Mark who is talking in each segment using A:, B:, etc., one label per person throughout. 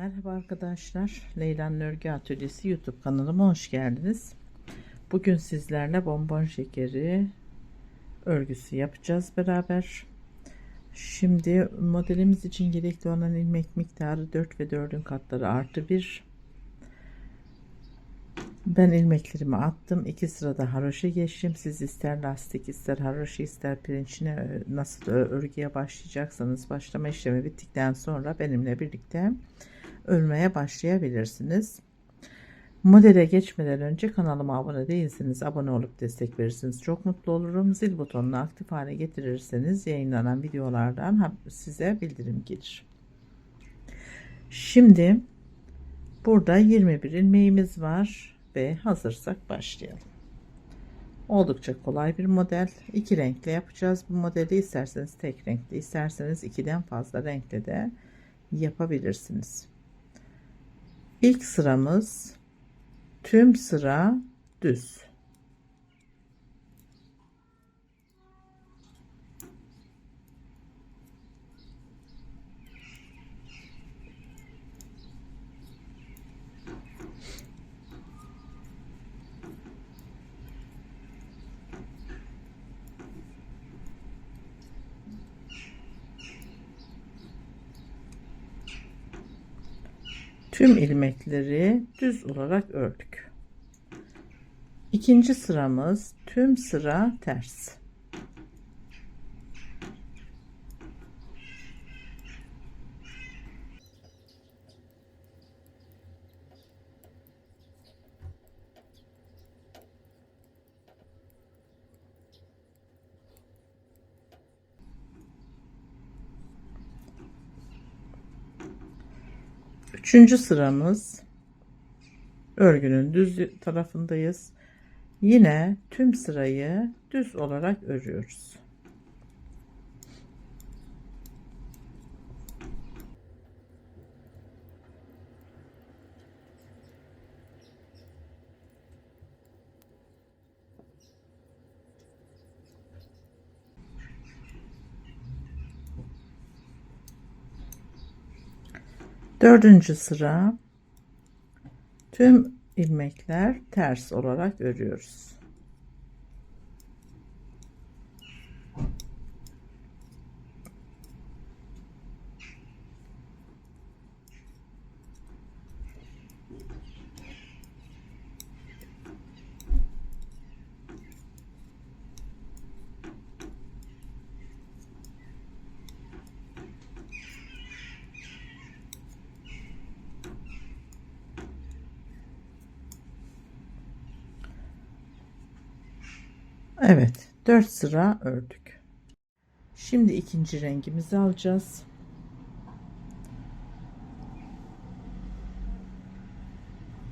A: Merhaba arkadaşlar. Leyla'nın Örgü Atölyesi YouTube kanalıma hoş geldiniz. Bugün sizlerle bonbon şekeri örgüsü yapacağız beraber. Şimdi modelimiz için gerekli olan ilmek miktarı 4 ve 4'ün katları artı 1. Ben ilmeklerimi attım. İki sırada haroşa geçtim. Siz ister lastik ister haroşa ister pirinçine nasıl örgüye başlayacaksanız başlama işlemi bittikten sonra benimle birlikte örmeye başlayabilirsiniz. Modele geçmeden önce kanalıma abone değilseniz abone olup destek verirsiniz. Çok mutlu olurum. Zil butonunu aktif hale getirirseniz yayınlanan videolardan size bildirim gelir. Şimdi burada 21 ilmeğimiz var ve hazırsak başlayalım. Oldukça kolay bir model. İki renkle yapacağız bu modeli. isterseniz tek renkli, isterseniz ikiden fazla renkle de yapabilirsiniz. İlk sıramız tüm sıra düz. Tüm ilmekleri düz olarak ördük. İkinci sıramız tüm sıra ters. Üçüncü sıramız örgünün düz tarafındayız. Yine tüm sırayı düz olarak örüyoruz. Dördüncü sıra tüm ilmekler ters olarak örüyoruz. Evet 4 sıra ördük. Şimdi ikinci rengimizi alacağız.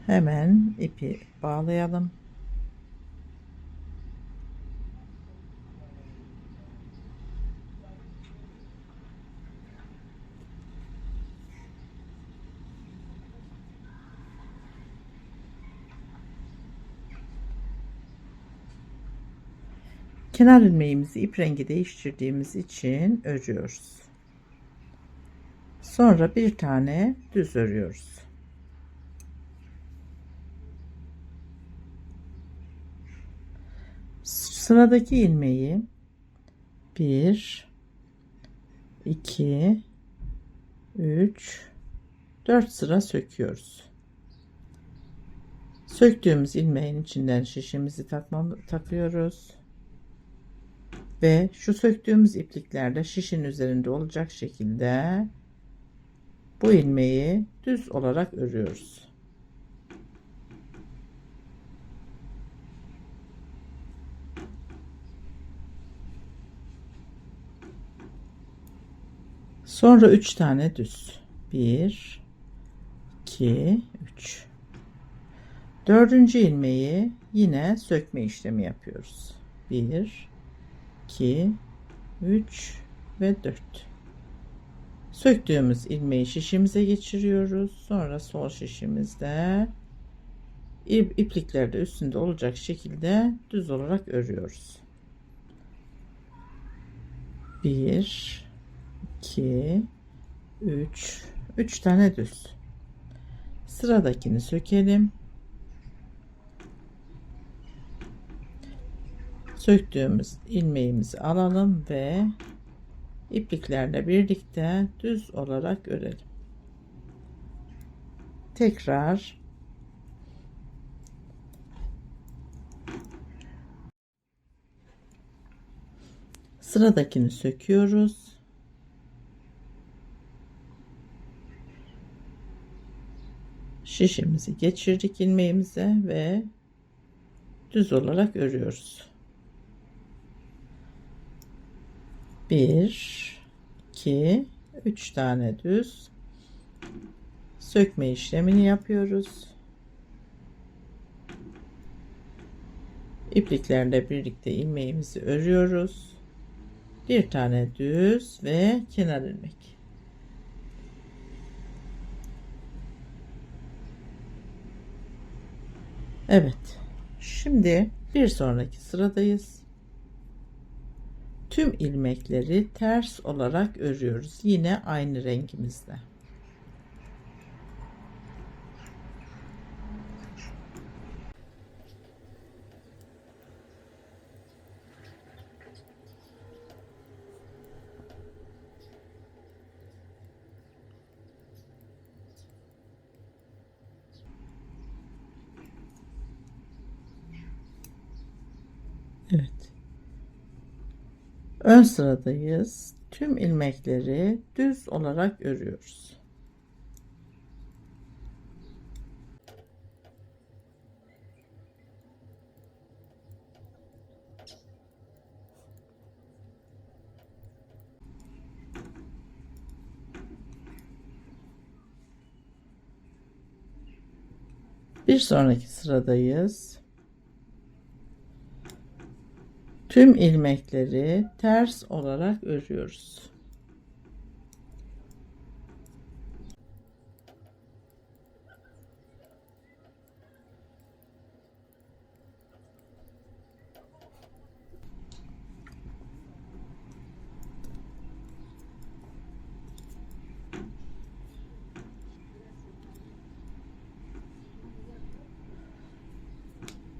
A: Hemen ipi bağlayalım. Kenar ilmeğimizi ip rengi değiştirdiğimiz için örüyoruz. Sonra bir tane düz örüyoruz. Sıradaki ilmeği 1 2 3 4 sıra söküyoruz. Söktüğümüz ilmeğin içinden şişimizi takmam, takıyoruz ve şu söktüğümüz ipliklerle şişin üzerinde olacak şekilde bu ilmeği düz olarak örüyoruz. Sonra 3 tane düz. 1 2 3 Dördüncü ilmeği yine sökme işlemi yapıyoruz. 1 2 3 ve 4 söktüğümüz ilmeği şişimize geçiriyoruz. Sonra sol şişimizde ip, iplikler de üstünde olacak şekilde düz olarak örüyoruz. 1 2 3 3 tane düz. Sıradakini sökelim. Söktüğümüz ilmeğimizi alalım ve ipliklerle birlikte düz olarak örelim. Tekrar sıradakini söküyoruz. Şişimizi geçirdik ilmeğimize ve düz olarak örüyoruz. 1 2 3 tane düz sökme işlemini yapıyoruz. İpliklerle birlikte ilmeğimizi örüyoruz. Bir tane düz ve kenar ilmek. Evet. Şimdi bir sonraki sıradayız. Tüm ilmekleri ters olarak örüyoruz. Yine aynı rengimizde. Evet. Ön sıradayız. Tüm ilmekleri düz olarak örüyoruz. Bir sonraki sıradayız. Tüm ilmekleri ters olarak örüyoruz.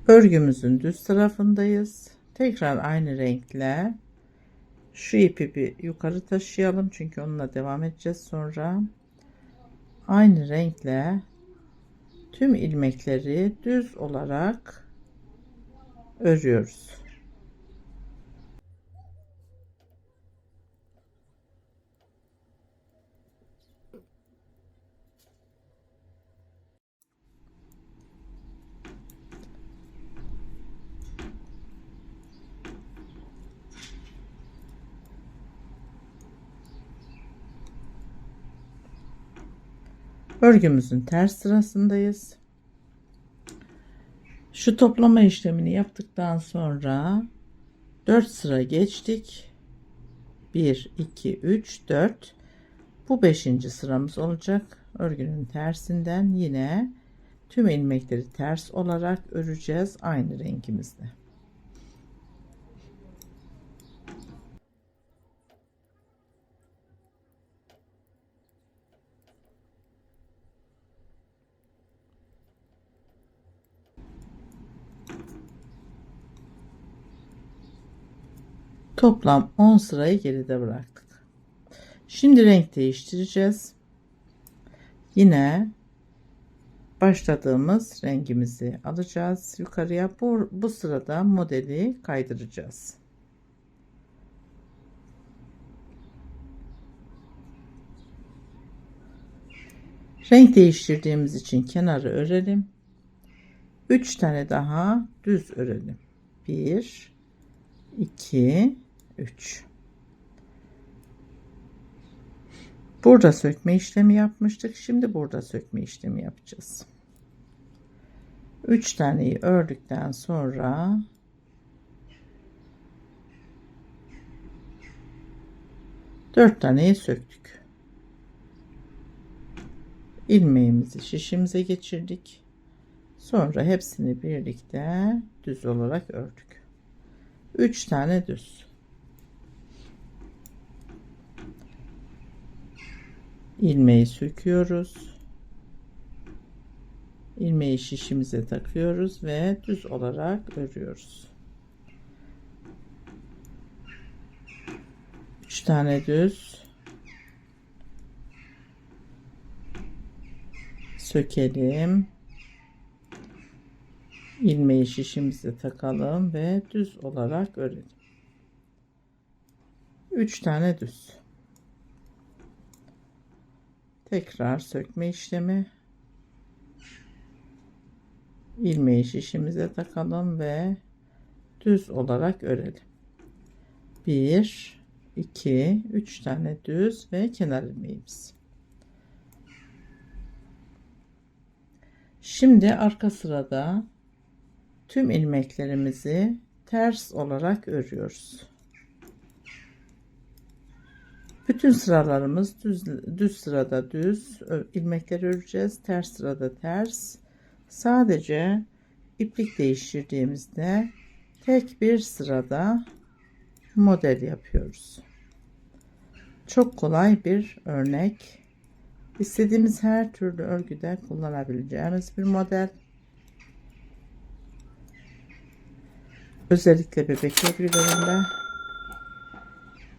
A: Örgümüzün düz tarafındayız. Tekrar aynı renkle şu ipi bir yukarı taşıyalım. Çünkü onunla devam edeceğiz sonra. Aynı renkle tüm ilmekleri düz olarak örüyoruz. Örgümüzün ters sırasındayız. Şu toplama işlemini yaptıktan sonra 4 sıra geçtik. 1 2 3 4 bu 5. sıramız olacak. Örgünün tersinden yine tüm ilmekleri ters olarak öreceğiz aynı rengimizde. Toplam 10 sırayı geride bıraktık. Şimdi renk değiştireceğiz. Yine başladığımız rengimizi alacağız yukarıya. Bu, bu sırada modeli kaydıracağız. Renk değiştirdiğimiz için kenarı örelim. 3 tane daha düz örelim. 1 2 3 Burada sökme işlemi yapmıştık. Şimdi burada sökme işlemi yapacağız. 3 taneyi ördükten sonra dört taneyi söktük. ilmeğimizi şişimize geçirdik. Sonra hepsini birlikte düz olarak ördük. 3 tane düz. İlmeği söküyoruz. ilmeği şişimize takıyoruz ve düz olarak örüyoruz. 3 tane düz sökelim. ilmeği şişimize takalım ve düz olarak örelim. 3 tane düz. Tekrar sökme işlemi. ilmeği şişimize takalım ve düz olarak örelim. 1 2 3 tane düz ve kenar ilmeğimiz. Şimdi arka sırada tüm ilmeklerimizi ters olarak örüyoruz. Bütün sıralarımız düz, düz sırada düz ilmekler öreceğiz. Ters sırada ters. Sadece iplik değiştirdiğimizde tek bir sırada model yapıyoruz. Çok kolay bir örnek. İstediğimiz her türlü örgüde kullanabileceğimiz bir model. Özellikle bebek örgülerinde.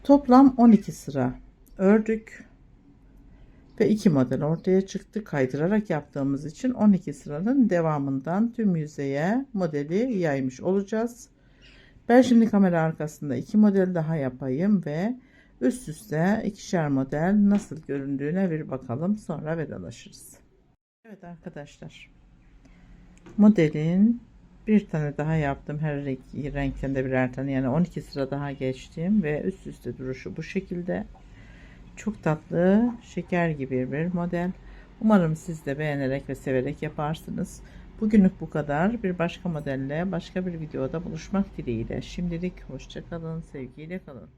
A: Toplam 12 sıra ördük. Ve iki model ortaya çıktı. Kaydırarak yaptığımız için 12 sıranın devamından tüm yüzeye modeli yaymış olacağız. Ben şimdi kamera arkasında iki model daha yapayım ve üst üste ikişer model nasıl göründüğüne bir bakalım sonra vedalaşırız. Evet arkadaşlar modelin bir tane daha yaptım. Her renkten de birer tane. Yani 12 sıra daha geçtim ve üst üste duruşu bu şekilde. Çok tatlı şeker gibi bir model. Umarım siz de beğenerek ve severek yaparsınız. Bugünlük bu kadar. Bir başka modelle başka bir videoda buluşmak dileğiyle. Şimdilik hoşçakalın sevgiyle kalın